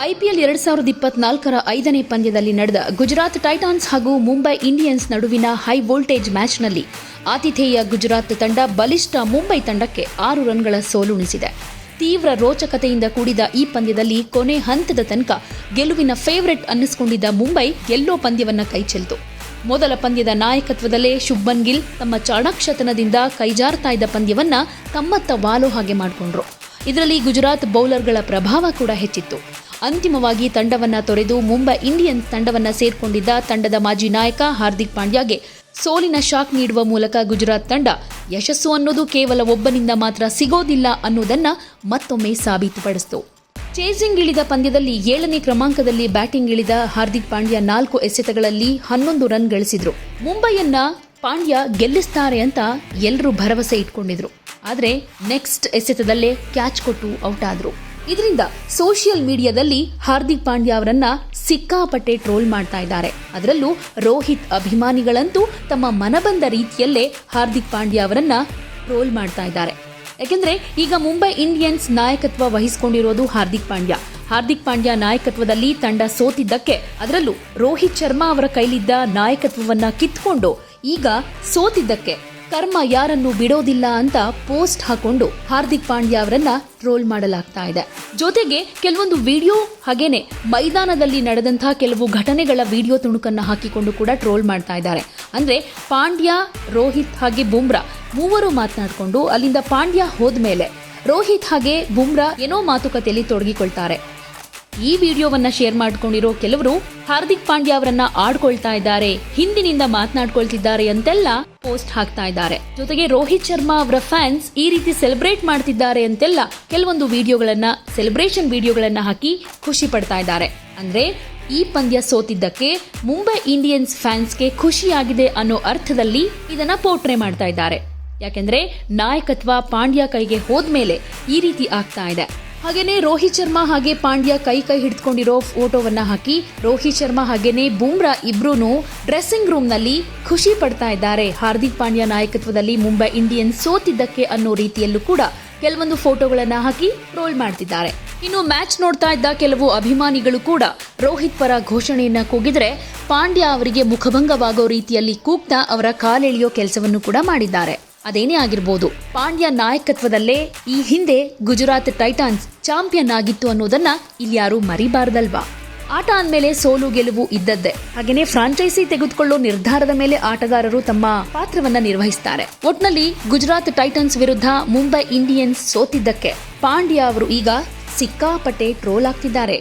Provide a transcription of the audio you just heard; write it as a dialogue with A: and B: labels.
A: IPL ಎರಡು ಸಾವಿರದ ಇಪ್ಪತ್ನಾಲ್ಕರ ಐದನೇ ಪಂದ್ಯದಲ್ಲಿ ನಡೆದ ಗುಜರಾತ್ ಟೈಟಾನ್ಸ್ ಹಾಗೂ ಮುಂಬೈ ಇಂಡಿಯನ್ಸ್ ನಡುವಿನ ಹೈ ವೋಲ್ಟೇಜ್ ಮ್ಯಾಚ್ನಲ್ಲಿ ಆತಿಥೇಯ ಗುಜರಾತ್ ತಂಡ ಬಲಿಷ್ಠ ಮುಂಬೈ ತಂಡಕ್ಕೆ ಆರು ರನ್ಗಳ ಸೋಲುಣಿಸಿದೆ ತೀವ್ರ ರೋಚಕತೆಯಿಂದ ಕೂಡಿದ ಈ ಪಂದ್ಯದಲ್ಲಿ ಕೊನೆ ಹಂತದ ತನಕ ಗೆಲುವಿನ ಫೇವರೆಟ್ ಅನ್ನಿಸಿಕೊಂಡಿದ್ದ ಮುಂಬೈ ಗೆಲ್ಲೋ ಪಂದ್ಯವನ್ನು ಕೈಚೆಲ್ತು ಮೊದಲ ಪಂದ್ಯದ ನಾಯಕತ್ವದಲ್ಲೇ ಶುಭನ್ ಗಿಲ್ ತಮ್ಮ ಚಾಣಾಕ್ಷತನದಿಂದ ಕೈಜಾರ್ತಾ ಇದ್ದ ಪಂದ್ಯವನ್ನು ತಮ್ಮತ್ತ ವಾಲೋ ಹಾಗೆ ಮಾಡಿಕೊಂಡ್ರು. ಇದರಲ್ಲಿ ಗುಜರಾತ್ ಬೌಲರ್ಗಳ ಪ್ರಭಾವ ಕೂಡ ಹೆಚ್ಚಿತ್ತು. ಅಂತಿಮವಾಗಿ ತಂಡವನ್ನ ತೊರೆದು ಮುಂಬೈ ಇಂಡಿಯನ್ಸ್ ತಂಡವನ್ನ ಸೇರ್ಕೊಂಡಿದ್ದ ತಂಡದ ಮಾಜಿ ನಾಯಕ ಹಾರ್ದಿಕ್ ಪಾಂಡ್ಯಾಗೆ ಸೋಲಿನ ಶಾಕ್ ನೀಡುವ ಮೂಲಕ ಗುಜರಾತ್ ತಂಡ ಯಶಸ್ಸು ಅನ್ನೋದು ಕೇವಲ ಒಬ್ಬನಿಂದ ಮಾತ್ರ ಸಿಗೋದಿಲ್ಲ ಅನ್ನೋದನ್ನ ಮತ್ತೊಮ್ಮೆ ಸಾಬೀತುಪಡಿಸಿತು. ಚೇಸಿಂಗ್ ಇಳಿದ ಪಂದ್ಯದಲ್ಲಿ ಏಳನೇ ಕ್ರಮಾಂಕದಲ್ಲಿ ಬ್ಯಾಟಿಂಗ್ ಇಳಿದ ಹಾರ್ದಿಕ್ ಪಾಂಡ್ಯ ನಾಲ್ಕು ಎಸೆತಗಳಲ್ಲಿ ಹನ್ನೊಂದು ರನ್ ಗಳಿಸಿದ್ರು. ಮುಂಬೈಯನ್ನ ಪಾಂಡ್ಯ ಗೆಲ್ಲಿಸ್ತಾರೆ ಅಂತ ಎಲ್ಲರೂ ಭರವಸೆ ಇಟ್ಕೊಂಡಿದ್ರು. ಆದ್ರೆ ನೆಕ್ಸ್ಟ್ ಎಸೆತದಲ್ಲೇ ಕ್ಯಾಚ್ ಕೊಟ್ಟು ಔಟ್ ಆದರು. ಇದರಿಂದ ಸೋಷಿಯಲ್ ಮೀಡಿಯಾದಲ್ಲಿ ಹಾರ್ದಿಕ್ ಪಾಂಡ್ಯ ಅವರನ್ನ ಸಿಕ್ಕಾಪಟ್ಟೆ ಟ್ರೋಲ್ ಮಾಡ್ತಾ ಇದ್ದಾರೆ. ಅದರಲ್ಲೂ ರೋಹಿತ್ ಅಭಿಮಾನಿಗಳಂತೂ ತಮ್ಮ ಮನಬಂದ ರೀತಿಯಲ್ಲೇ ಹಾರ್ದಿಕ್ ಪಾಂಡ್ಯ ಅವರನ್ನ ಟ್ರೋಲ್ ಮಾಡ್ತಾ ಇದ್ದಾರೆ. ಯಾಕೆಂದ್ರೆ ಈಗ ಮುಂಬೈ ಇಂಡಿಯನ್ಸ್ ನಾಯಕತ್ವ ವಹಿಸಿಕೊಂಡಿರೋದು ಹಾರ್ದಿಕ್ ಪಾಂಡ್ಯ. ಹಾರ್ದಿಕ್ ಪಾಂಡ್ಯ ನಾಯಕತ್ವದಲ್ಲಿ ತಂಡ ಸೋತಿದ್ದಕ್ಕೆ ಅದರಲ್ಲೂ ರೋಹಿತ್ ಶರ್ಮಾ ಅವರ ಕೈಲಿದ್ದ ನಾಯಕತ್ವವನ್ನ ಕಿತ್ಕೊಂಡು ಈಗ ಸೋತಿದ್ದಕ್ಕೆ ಕರ್ಮ ಯಾರನ್ನು ಬಿಡೋದಿಲ್ಲ ಅಂತ ಪೋಸ್ಟ್ ಹಾಕೊಂಡು ಹಾರ್ದಿಕ್ ಪಾಂಡ್ಯ ಅವರನ್ನ ಟ್ರೋಲ್ ಮಾಡಲಾಗ್ತಾ ಇದೆ. ಜೊತೆಗೆ ಕೆಲವೊಂದು ವಿಡಿಯೋ ಹಾಗೇನೆ ಮೈದಾನದಲ್ಲಿ ನಡೆದಂತಹ ಕೆಲವು ಘಟನೆಗಳ ವಿಡಿಯೋ ತುಣುಕನ್ನು ಹಾಕಿಕೊಂಡು ಕೂಡ ಟ್ರೋಲ್ ಮಾಡ್ತಾ ಇದ್ದಾರೆ. ಅಂದ್ರೆ ಪಾಂಡ್ಯ, ರೋಹಿತ್ ಹಾಗೆ ಬುಮ್ರಾ ಮೂವರು ಮಾತನಾಡಿಕೊಂಡು ಅಲ್ಲಿಂದ ಪಾಂಡ್ಯ ಹೋದ್ಮೇಲೆ ರೋಹಿತ್ ಹಾಗೆ ಬುಮ್ರಾ ಏನೋ ಮಾತುಕತೆಯಲ್ಲಿ ತೊಡಗಿಕೊಳ್ತಾರೆ. ಈ ವಿಡಿಯೋವನ್ನ ಶೇರ್ ಮಾಡ್ಕೊಂಡಿರೋ ಕೆಲವರು ಹಾರ್ದಿಕ್ ಪಾಂಡ್ಯ ಅವರನ್ನ ಆಡ್ಕೊಳ್ತಾ ಇದ್ದಾರೆ, ಹಿಂದಿನಿಂದ ಮಾತನಾಡ್ಕೊಳ್ತಿದ್ದಾರೆ ಅಂತೆಲ್ಲ ಪೋಸ್ಟ್ ಹಾಕ್ತಾ ಇದ್ದಾರೆ. ಜೊತೆಗೆ ರೋಹಿತ್ ಶರ್ಮಾ ಅವರ ಫ್ಯಾನ್ಸ್ ಈ ರೀತಿ ಸೆಲೆಬ್ರೇಟ್ ಮಾಡ್ತಿದ್ದಾರೆ ಅಂತೆಲ್ಲ ಕೆಲವೊಂದು ವಿಡಿಯೋಗಳನ್ನ ಸೆಲೆಬ್ರೇಷನ್ ವಿಡಿಯೋಗಳನ್ನ ಹಾಕಿ ಖುಷಿ ಪಡ್ತಾ ಇದ್ದಾರೆ. ಅಂದ್ರೆ ಈ ಪಂದ್ಯ ಸೋತಿದ್ದಕ್ಕೆ ಮುಂಬೈ ಇಂಡಿಯನ್ಸ್ ಫ್ಯಾನ್ಸ್ಗೆ ಖುಷಿಯಾಗಿದೆ ಅನ್ನೋ ಅರ್ಥದಲ್ಲಿ ಇದನ್ನ ಪೋಟ್ರೆ ಮಾಡ್ತಾ ಇದ್ದಾರೆ. ಯಾಕೆಂದ್ರೆ ನಾಯಕತ್ವ ಪಾಂಡ್ಯ ಕೈಗೆ ಹೋದ್ಮೇಲೆ ಈ ರೀತಿ ಆಗ್ತಾ ಇದೆ. ಹಾಗೇನೆ ರೋಹಿತ್ ಶರ್ಮಾ ಹಾಗೆ ಪಾಂಡ್ಯ ಕೈ ಕೈ ಹಿಡಿದುಕೊಂಡಿರೋ ಫೋಟೋವನ್ನ ಹಾಕಿ ರೋಹಿತ್ ಶರ್ಮಾ ಹಾಗೇನೆ ಬೂಮ್ರಾ ಇಬ್ರು ಡ್ರೆಸ್ಸಿಂಗ್ ರೂಮ್ನಲ್ಲಿ ಖುಷಿ ಪಡ್ತಾ ಇದ್ದಾರೆ. ಹಾರ್ದಿಕ್ ಪಾಂಡ್ಯ ನಾಯಕತ್ವದಲ್ಲಿ ಮುಂಬೈ ಇಂಡಿಯನ್ಸ್ ಸೋತಿದ್ದಕ್ಕೆ ಅನ್ನೋ ರೀತಿಯಲ್ಲೂ ಕೂಡ ಕೆಲವೊಂದು ಫೋಟೋಗಳನ್ನು ಹಾಕಿ ರೋಲ್ ಮಾಡ್ತಿದ್ದಾರೆ. ಇನ್ನು ಮ್ಯಾಚ್ ನೋಡ್ತಾ ಇದ್ದ ಕೆಲವು ಅಭಿಮಾನಿಗಳು ಕೂಡ ರೋಹಿತ್ ಪರ ಘೋಷಣೆಯನ್ನ ಕೂಗಿದ್ರೆ ಪಾಂಡ್ಯ ಅವರಿಗೆ ಮುಖಭಂಗವಾಗೋ ರೀತಿಯಲ್ಲಿ ಕೂಗ್ತಾ ಅವರ ಕಾಲೆಳೆಯೋ ಕೆಲಸವನ್ನು ಕೂಡ ಮಾಡಿದ್ದಾರೆ. ಅದೇನೇ ಆಗಿರ್ಬೋದು, ಪಾಂಡ್ಯ ನಾಯಕತ್ವದಲ್ಲೇ ಈ ಹಿಂದೆ ಗುಜರಾತ್ ಟೈಟಾನ್ಸ್ ಚಾಂಪಿಯನ್ ಆಗಿತ್ತು ಅನ್ನೋದನ್ನ ಇಲ್ಯಾರೂ ಮರಿಬಾರ್ದಲ್ವಾ? ಆಟ ಅಂದಮೇಲೆ ಸೋಲು ಗೆಲುವು ಇದ್ದದ್ದೇ. ಹಾಗೇನೆ ಫ್ರಾಂಚೈಸಿ ತೆಗೆದುಕೊಳ್ಳೋ ನಿರ್ಧಾರದ ಮೇಲೆ ಆಟಗಾರರು ತಮ್ಮ ಪಾತ್ರವನ್ನ ನಿರ್ವಹಿಸ್ತಾರೆ. ಒಟ್ನಲ್ಲಿ ಗುಜರಾತ್ ಟೈಟನ್ಸ್ ವಿರುದ್ಧ ಮುಂಬೈ ಇಂಡಿಯನ್ಸ್ ಸೋತಿದ್ದಕ್ಕೆ ಪಾಂಡ್ಯ ಅವರು ಈಗ ಸಿಕ್ಕಾಪಟ್ಟೆ ಟ್ರೋಲ್ ಆಗ್ತಿದ್ದಾರೆ.